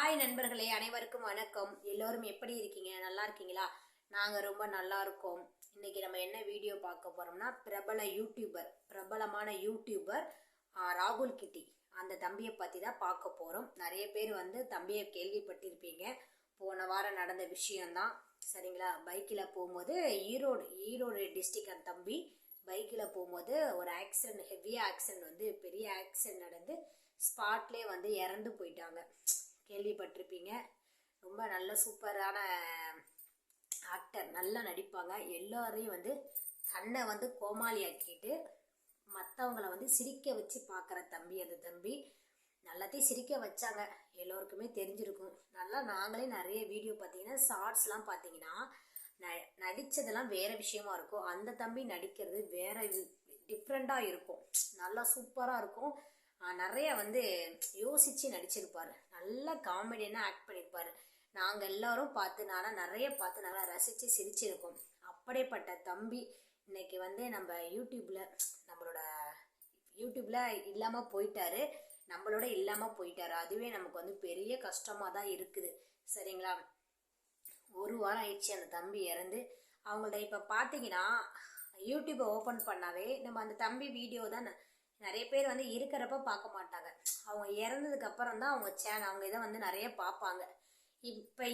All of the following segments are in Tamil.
ஹாய் நண்பர்களே அனைவருக்கும் வணக்கம். எல்லோரும் எப்படி இருக்கீங்க? நல்லா இருக்கீங்களா? நாங்கள் ரொம்ப நல்லா இருக்கோம். இன்னைக்கு நம்ம என்ன வீடியோ பார்க்க போறோம்னா பிரபல யூடியூபர் பிரபலமான யூடியூபர் ராகுல் கிட்டி. அந்த தம்பியை பற்றி தான் பார்க்க போகிறோம் நிறைய பேர் வந்து தம்பியை கேள்விப்பட்டிருப்பீங்க. போன வாரம் நடந்த விஷயம்தான். சரிங்களா? பைக்கில் போகும்போது ஈரோடு ஈரோடு டிஸ்ட்ரிக் அந்த தம்பி பைக்கில் போகும்போது ஒரு ஆக்சிடென்ட் ஹெவியாக ஆக்சிடென்ட் வந்து பெரிய ஆக்சிடென்ட் நடந்து ஸ்பாட்லேயே வந்து இறந்து போயிட்டாங்க. கேள்விப்பட்டிருப்பீங்க. ரொம்ப நல்ல சூப்பரான ஆக்டர் நல்லா நடிப்பாங்க. எல்லாரையும் வந்து தன்னை வந்து கோமாளி ஆக்கிட்டு மற்றவங்கள வந்து சிரிக்க வச்சு பார்க்குற தம்பி அந்த தம்பி. நல்லாத்தையும் சிரிக்க வச்சாங்க. எல்லோருக்குமே தெரிஞ்சிருக்கும். நல்லா நாங்களே நிறைய வீடியோ பார்த்தீங்கன்னா ஷார்ட்ஸ்லாம் பார்த்தீங்கன்னா ந நடித்ததெல்லாம் வேறு விஷயமா இருக்கும். அந்த தம்பி நடிக்கிறது வேற இது டிஃப்ரெண்ட்டாக இருக்கும். நல்லா சூப்பராக இருக்கும். நிறைய வந்து யோசிச்சு நடிச்சிருப்பாரு. நல்ல காமெடியனாக ஆக்ட் பண்ணியிருப்பாரு நாங்கள் எல்லாரும் பார்த்து நானா நிறைய பார்த்து நல்லா ரசித்து சிரிச்சிருக்கோம். அப்படிப்பட்ட தம்பி இன்னைக்கு வந்து நம்ம யூடியூப்ல நம்மளோட யூடியூப்ல இல்லாம போயிட்டாரு. நம்மளோட இல்லாம போயிட்டாரு. அதுவே நமக்கு வந்து பெரிய கஷ்டமா தான் இருக்குது. சரிங்களா? ஒரு வாரம் ஆயிடுச்சு அந்த தம்பி இறந்து. அவங்கள்ட்ட இப்போ பார்த்தீங்கன்னா யூடியூப்பை ஓப்பன் பண்ணாவே நம்ம அந்த தம்பி வீடியோ தான் நிறைய பேர் வந்து இருக்கிறப்ப பார்க்க மாட்டாங்க. அவங்க இறந்ததுக்கு அப்புறம் தான் அவங்க சேனல் அவங்க இதை வந்து நிறைய பார்ப்பாங்க. இப்போ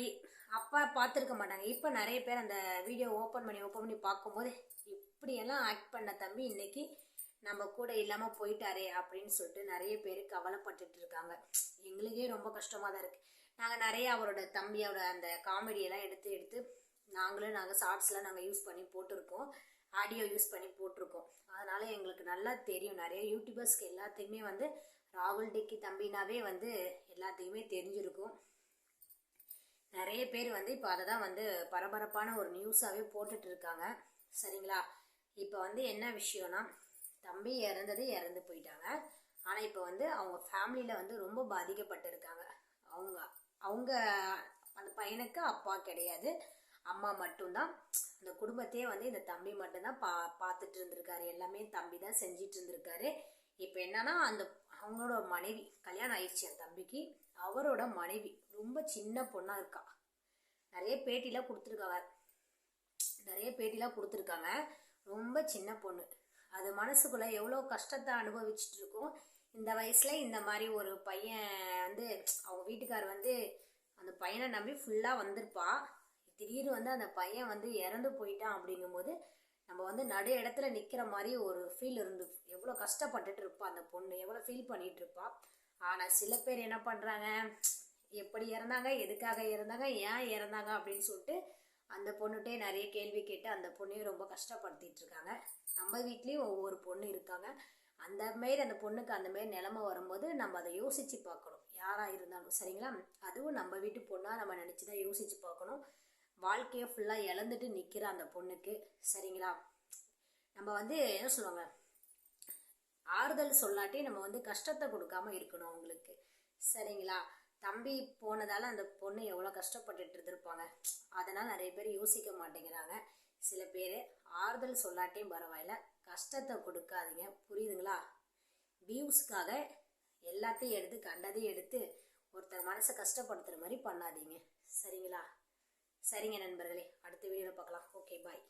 அப்பா பார்த்துருக்க மாட்டாங்க. இப்போ நிறைய பேர் அந்த வீடியோ ஓப்பன் பண்ணி ஓப்பன் பண்ணி பார்க்கும்போது இப்படியெல்லாம் ஆக்ட் பண்ண தம்பி இன்னைக்கு நம்ம கூட இல்லாமல் போயிட்டாரே அப்படின்னு சொல்லிட்டு நிறைய பேர் கவலைப்பட்டுட்டு இருக்காங்க. எங்களுக்கே ரொம்ப கஷ்டமாக தான் இருக்குது நாங்கள் நிறைய அவரோட தம்பியோட அந்த காமெடியெல்லாம் எடுத்து எடுத்து நாங்களும் நாங்கள் ஷார்ட்ஸ்லாம் நாங்கள் யூஸ் பண்ணி போட்டிருக்கோம். ஆடியோ யூஸ் பண்ணி போட்டிருக்கோம். அதனால எங்களுக்கு நல்லா தெரியும். நிறைய யூடியூபர்ஸ்க்கு எல்லாத்துக்குமே வந்து ராகுல் டிக்கி தம்பினாவே வந்து எல்லாத்துக்குமே தெரிஞ்சிருக்கும். நிறைய பேர் வந்து இப்போ அதை தான் வந்து பரபரப்பான ஒரு நியூஸாகவே போட்டுட்டு இருக்காங்க. சரிங்களா? இப்போ வந்து என்ன விஷயம்னா தம்பி இறந்தது இறந்து போயிட்டாங்க. ஆனால் இப்போ வந்து அவங்க ஃபேமிலியில் வந்து ரொம்ப பாதிக்கப்பட்டிருக்காங்க. அவங்க அவங்க அந்த பையனுக்கு அப்பா கிடையாது. அம்மா மட்டும்தான். அந்த குடும்பத்தையே வந்து இந்த தம்பி மட்டும்தான் பா பார்த்துட்டு இருந்திருக்காரு. எல்லாமே தம்பி தான் செஞ்சிட்டு இருந்திருக்காரு இப்போ என்னன்னா அந்த அவங்களோட மனைவி கல்யாணம் ஆயிடுச்சு அந்த தம்பிக்கு. அவரோட மனைவி ரொம்ப சின்ன பொண்ணா இருக்கா. நிறைய பேட்டிலாம் கொடுத்துருக்காங்க. நிறைய பேட்டிலாம் கொடுத்துருக்காங்க. ரொம்ப சின்ன பொண்ணு. அது மனசுக்குள்ள எவ்வளோ கஷ்டத்தை அனுபவிச்சுட்டு இருக்கும் இந்த வயசுல இந்த மாதிரி ஒரு பையன் வந்து அவங்க வீட்டுக்கார் வந்து அந்த பையனை நம்பி ஃபுல்லாக வந்திருப்பா. திடீர்னு வந்து அந்த பையன் வந்து இறந்து போயிட்டான் அப்படிங்கும்போது நம்ம வந்து நடு இடத்துல நிற்கிற மாதிரி ஒரு ஃபீல் இருந்து எவ்வளோ கஷ்டப்பட்டுட்டு இருப்பா அந்த பொண்ணு எவ்வளோ ஃபீல் பண்ணிட்டு இருப்பா. ஆனால் சில பேர் என்ன பண்ணுறாங்க எப்படி இறந்தாங்க எதுக்காக இறந்தாங்க ஏன் இறந்தாங்க அப்படின்னு சொல்லிட்டு அந்த பொண்ணுகிட்டே நிறைய கேள்வி கேட்டு அந்த பொண்ணையும் ரொம்ப கஷ்டப்படுத்திட்டு இருக்காங்க. நம்ம வீட்லேயும் ஒவ்வொரு பொண்ணு இருக்காங்க. அந்த மாரி அந்த பொண்ணுக்கு அந்த மாரி நிலமை வரும்போது நம்ம அதை யோசிச்சு பார்க்கணும். யாராக இருந்தாலும் சரிங்களா? அதுவும் நம்ம வீட்டு பொண்ணாக நம்ம நினச்சி தான் யோசிச்சு பார்க்கணும். வாழ்க்கையை ஃபுல்லாக இழந்துட்டு நிற்கிற அந்த பொண்ணுக்கு சரிங்களா? நம்ம வந்து என்ன சொல்லுவாங்க? ஆறுதல் சொல்லாட்டி நம்ம வந்து கஷ்டத்தை கொடுக்காம இருக்கணும் அவங்களுக்கு. சரிங்களா? தம்பி போனதால அந்த பொண்ணு எவ்வளோ கஷ்டப்பட்டுட்டு இருந்திருப்பாங்க. அதனால் நிறைய பேர் யோசிக்க மாட்டேங்கிறாங்க. சில பேர் ஆறுதல் சொல்லாட்டியும் பரவாயில்ல. கஷ்டத்தை கொடுக்காதீங்க. புரியுதுங்களா? வியூஸ்க்காக எல்லாத்தையும் எடுத்து கண்டதையும் எடுத்து ஒருத்தர் மனசை கஷ்டப்படுத்துகிற மாதிரி பண்ணாதீங்க. சரிங்களா? சரிங்க நண்பர்களே அடுத்த வீடியோவில் பார்க்கலாம். Okay bye